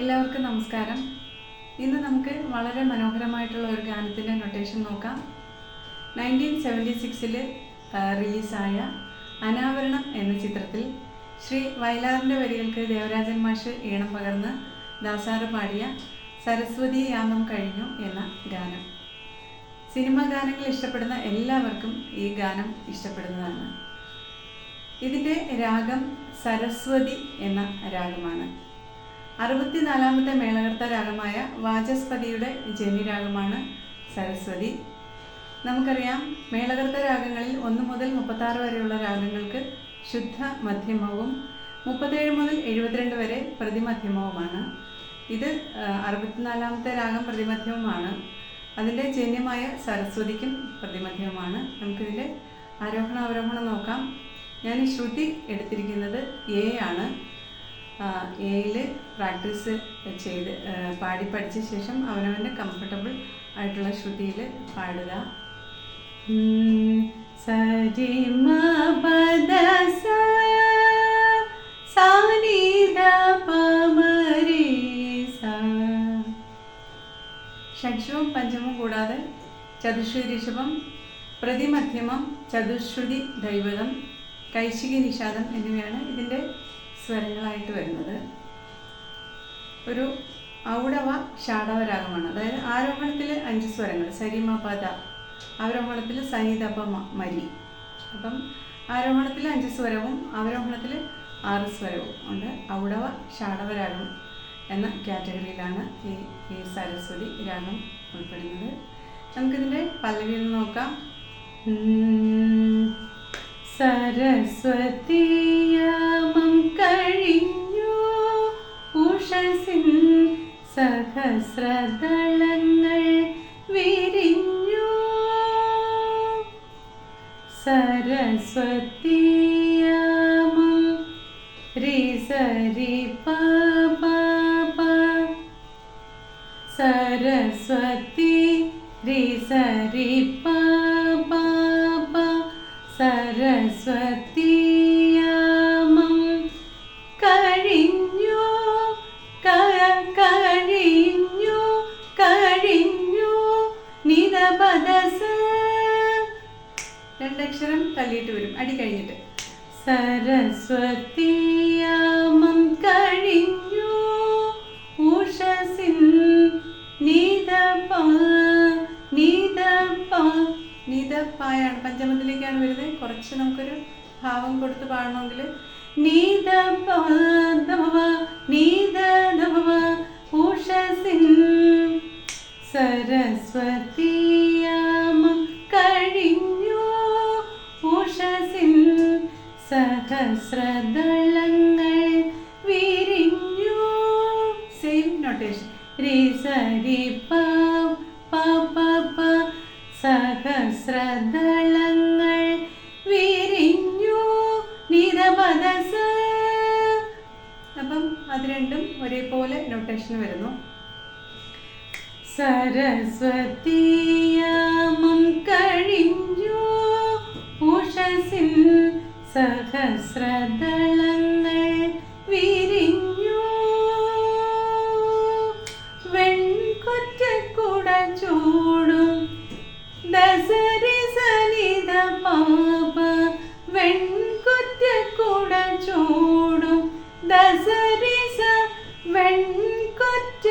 എല്ലാവർക്കും നമസ്കാരം. ഇന്ന് നമുക്ക് വളരെ മനോഹരമായിട്ടുള്ള ഒരു ഗാനത്തിന്റെ നൊട്ടേഷൻ നോക്കാം. നയന്റീൻ സെവന്റി സിക്സിൽ റിലീസായ അനാവരണം എന്ന ചിത്രത്തിൽ ശ്രീ വയലാറിന്റെ വരികൾക്ക് ദേവരാജൻ മാഷ് ഈണം പകർന്ന് ദാസാറ് പാടിയ സരസ്വതി യാമം കഴിഞ്ഞു എന്ന ഗാനം. സിനിമാ ഗാനങ്ങൾ ഇഷ്ടപ്പെടുന്ന എല്ലാവർക്കും ഈ ഗാനം ഇഷ്ടപ്പെടുന്നതാണ്. ഇതിന്റെ രാഗം സരസ്വതി എന്ന രാഗമാണ്. അറുപത്തിനാലാമത്തെ മേളകർത്ത രാഗമായ വാചസ്പതിയുടെ ജന്യരാഗമാണ് സരസ്വതി. നമുക്കറിയാം മേളകർത്ത രാഗങ്ങളിൽ ഒന്ന് മുതൽ മുപ്പത്താറ് വരെയുള്ള രാഗങ്ങൾക്ക് ശുദ്ധ മധ്യമവും മുപ്പത്തേഴ് മുതൽ എഴുപത്തിരണ്ട് വരെ പ്രതിമധ്യമവുമാണ്. ഇത് അറുപത്തിനാലാമത്തെ രാഗം പ്രതിമധ്യവുമാണ് അതിന്റെ ജന്യമായ സരസ്വതിക്കും പ്രതിമധ്യവുമാണ് നമുക്കിതിന്റെ ആരോഹണ അവരോഹണം നോക്കാം. ഞാൻ ശ്രുതി എടുത്തിരിക്കുന്നത് എ ആണ്. എയിൽ പ്രാക്ടീസ് ചെയ്ത് പാടി പഠിച്ച ശേഷം അവനവന്റെ കംഫർട്ടബിൾ ആയിട്ടുള്ള ശ്രുതിയിൽ പാടുക. സരി മ ഷഡ്ജവും പഞ്ചമവും കൂടാതെ ചതുശ്രുതി ഋഷഭം പ്രതിമധ്യമം ചതുശ്രുതി ദൈവതം കൈശികി നിഷാദം എന്നിവയാണ് ഇതിന്റെ സ്വരങ്ങളായിട്ട് വരുന്നത്. ഒരു ഔടവ ഷാടവ രാഗമാണ് അതായത് ആരോഹണത്തിൽ അഞ്ച് സ്വരങ്ങൾ. സരിമ പദ അവരോഹണത്തിൽ സനിതപ മരി അപ്പം ആരോഹണത്തിൽ അഞ്ച് സ്വരവും അവരോഹണത്തിൽ ആറ് സ്വരവും ഉണ്ട്. ഔടവ ഷാടവ രാഗം എന്ന കാറ്റഗറിയിലാണ് ഈ ഈ സരസ്വതി രാഗം ഉൾപ്പെടുന്നത്. നമുക്കിതിന്റെ പല്ലവിയിൽ നോക്കാം. സരസ്വതിയാമം കഴിഞ്ഞു. ഉഷസിൻ സഹസ്രദളങ്ങൾ വിരിഞ്ഞു. സരസ്വതിയാമം തള്ളിയിട്ട് വരും. അടി കഴിഞ്ഞിട്ട്. സരസ്വതിയാമം കഴിഞ്ഞു. ഉഷസിൻ നീതപ നീതപ നീതപ്പായാണ് പഞ്ചമത്തിലേക്കാണ് വരുന്നത്. കുറച്ച് നമുക്കൊരു ഭാവം കൊടുത്ത് പാടണമെങ്കിൽ. നീതപ അപ്പം അത് രണ്ടും ഒരേപോലെ നൊട്ടേഷൻ വരുന്നു. സരസ്വതീയമം കഴിഞ്ഞു. ഉഷസിൽ സഹസ്രദളങ്ങൾ വിരിഞ്ഞു. വെൺകൊറ്റക്കുട ചൂടും ദസരി സനിത പാപ വെൺകൊറ്റക്കുട ചൂടും ദസരി വെൺകൊറ്റ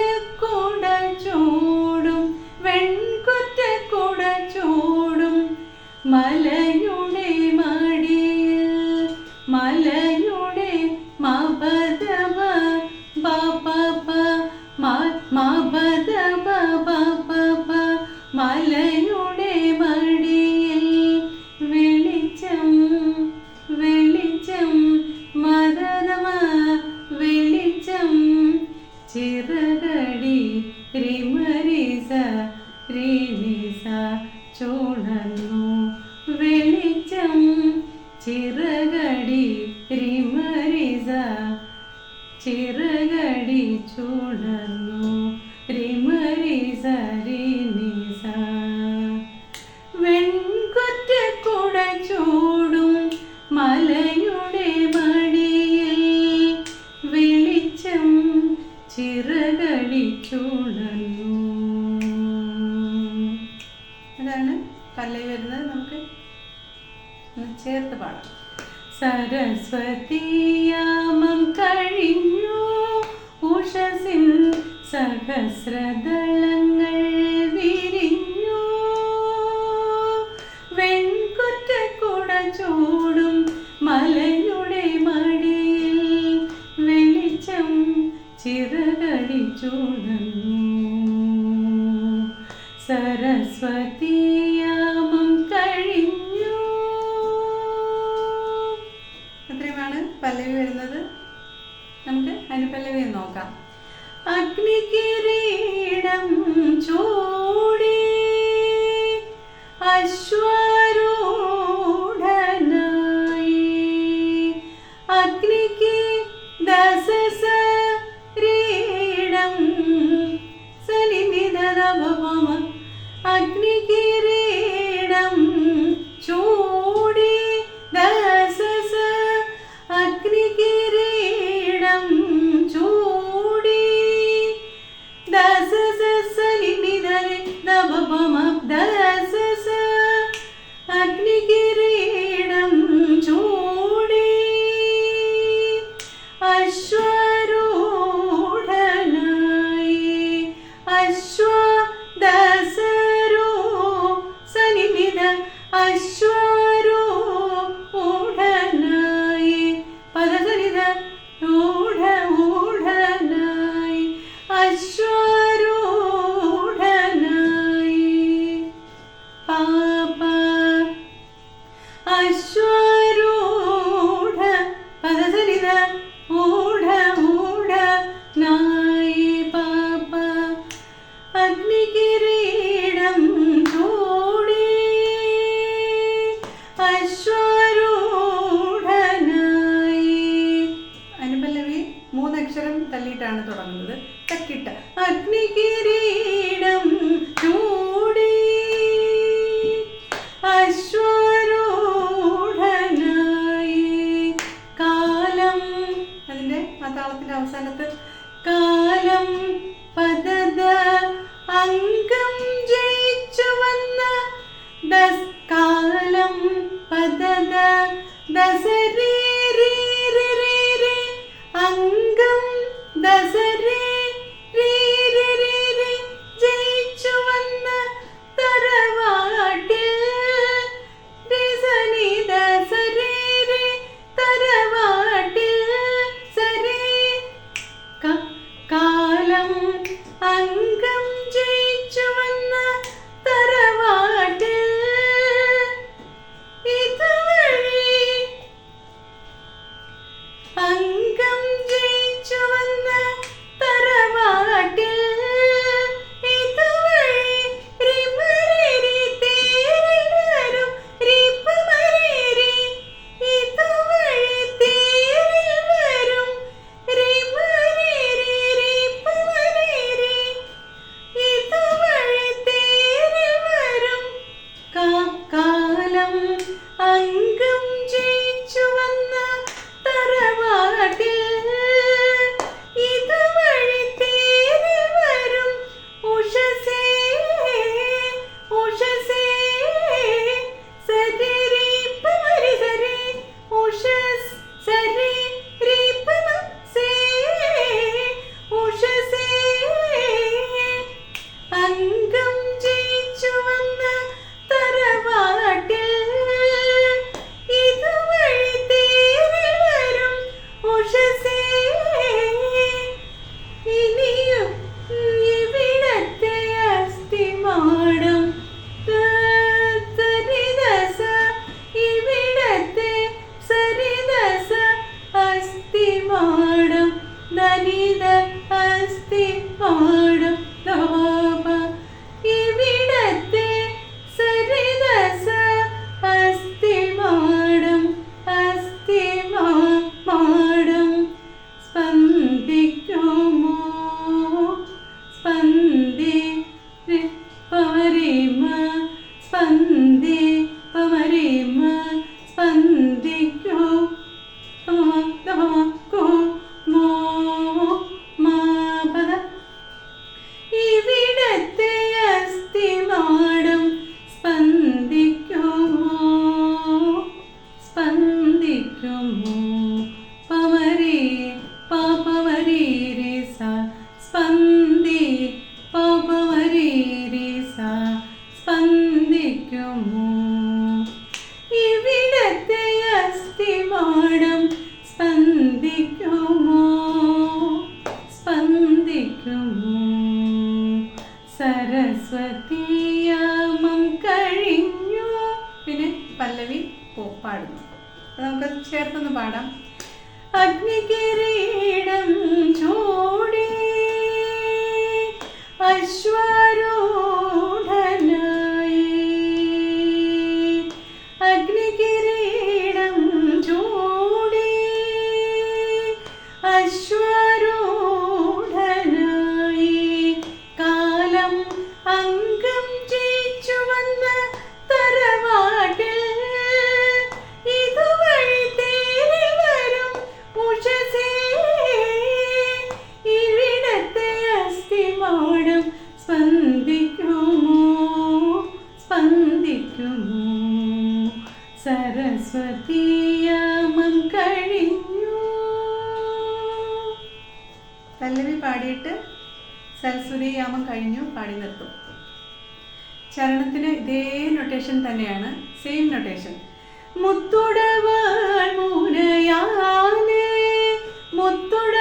ചൂടും വെൺകൊറ്റക്കുട சிறு ചിറകടിച്ചുണഞ്ഞു അതാണ് പല്ല വരുന്നത് നമുക്ക് ചേർത്ത് പാടാം. സരസ്വതിയാമം കഴിഞ്ഞു. ഉഷസിൻ സഹസ്രദളങ്ങൾ വിരിഞ്ഞു. വെൺകുറ്റ കുട ചൂടും മലയുടെ മടിയിൽ വെളിച്ചം ചിറ చూడను సరస్వతి що താളത്തിന്റെ അവസാനത്ത് കാലം പതത അംഗം ജയിച്ചു വന്ന ദസ്കാലം കാലം ദസരീരീരീരീ ദസരേ അംഗം ദസരേ फलिद अस्ति നമുക്കൊന്ന് പാടാം. അഗ്നികിരീടം ചൂടി അശ്വരൂഢനായി. അഗ്നികിരീടം ചൂടി അശ്വ പല്ലവി പാടിയിട്ട് സൽസുരീയാമം കഴിഞ്ഞു പാടി നിർത്തും. ചരണത്തിന് ഇതേ നൊട്ടേഷൻ തന്നെയാണ് സെയിം നൊട്ടേഷൻ. മുത്തുടവാൾ മുത്തുട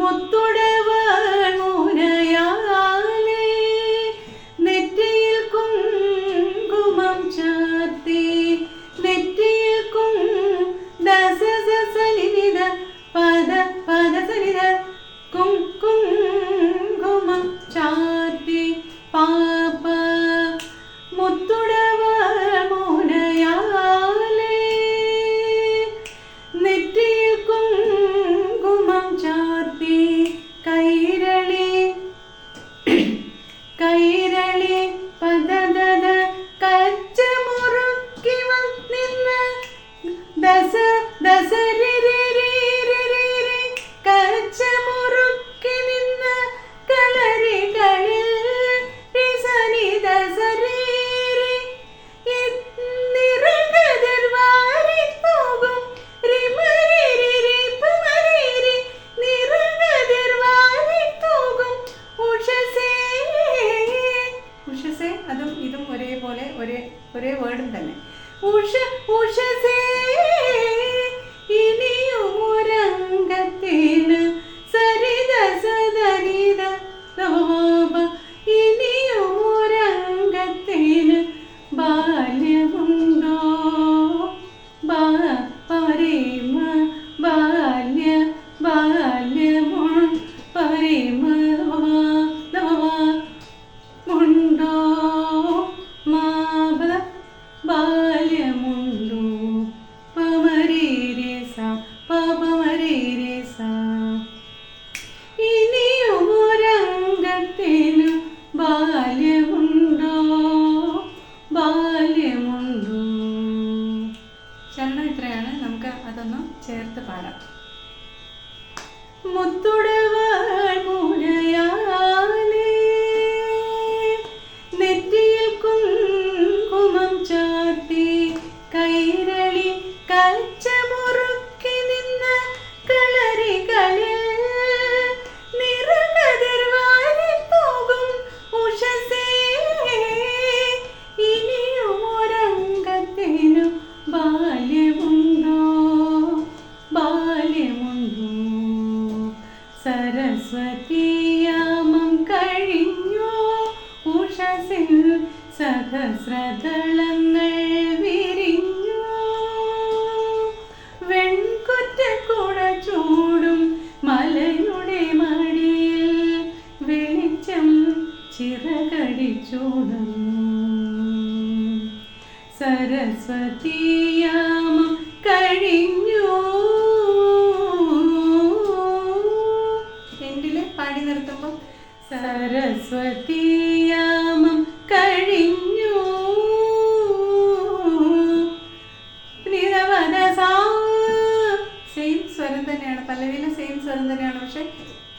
മുത്തുടവ അതും ഇതും ഒരേപോലെ ഒരേ ഒരേ വേർഡും തന്നെ. ഉഷ ഉഷസേ. ഇനിയുമുരംഗത്തിന് സരിത സദനിത ലോപ ഇനിയുമുരംഗത്തിന് ബാല്യമുണ്ടോ? ബാ പരിമ ബാല്യ ബാല്യമുൺ പരിമ ഉണ്ടോ മാ ബാ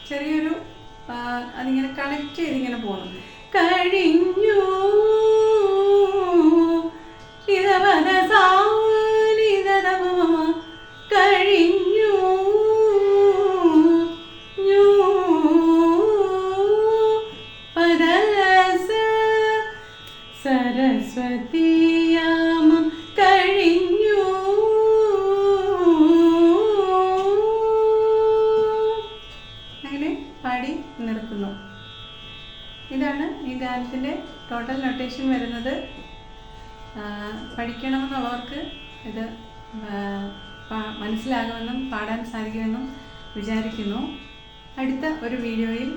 ചെറിയൊരു അതിങ്ങനെ കണക്ട് ചെയ്തിങ്ങനെ പോകണം കഴിഞ്ഞു ടോട്ടൽ നൊട്ടേഷൻ വരുന്നത് പഠിക്കണമെന്നുള്ളവർക്ക് ഇത് മനസ്സിലാകുമെന്നും പാടാൻ സാധിക്കുമെന്നും വിചാരിക്കുന്നു. അടുത്ത ഒരു വീഡിയോയിൽ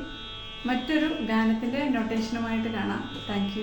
മറ്റൊരു ഗാനത്തിന്റെ നൊട്ടേഷനുമായിട്ട് കാണാം. താങ്ക്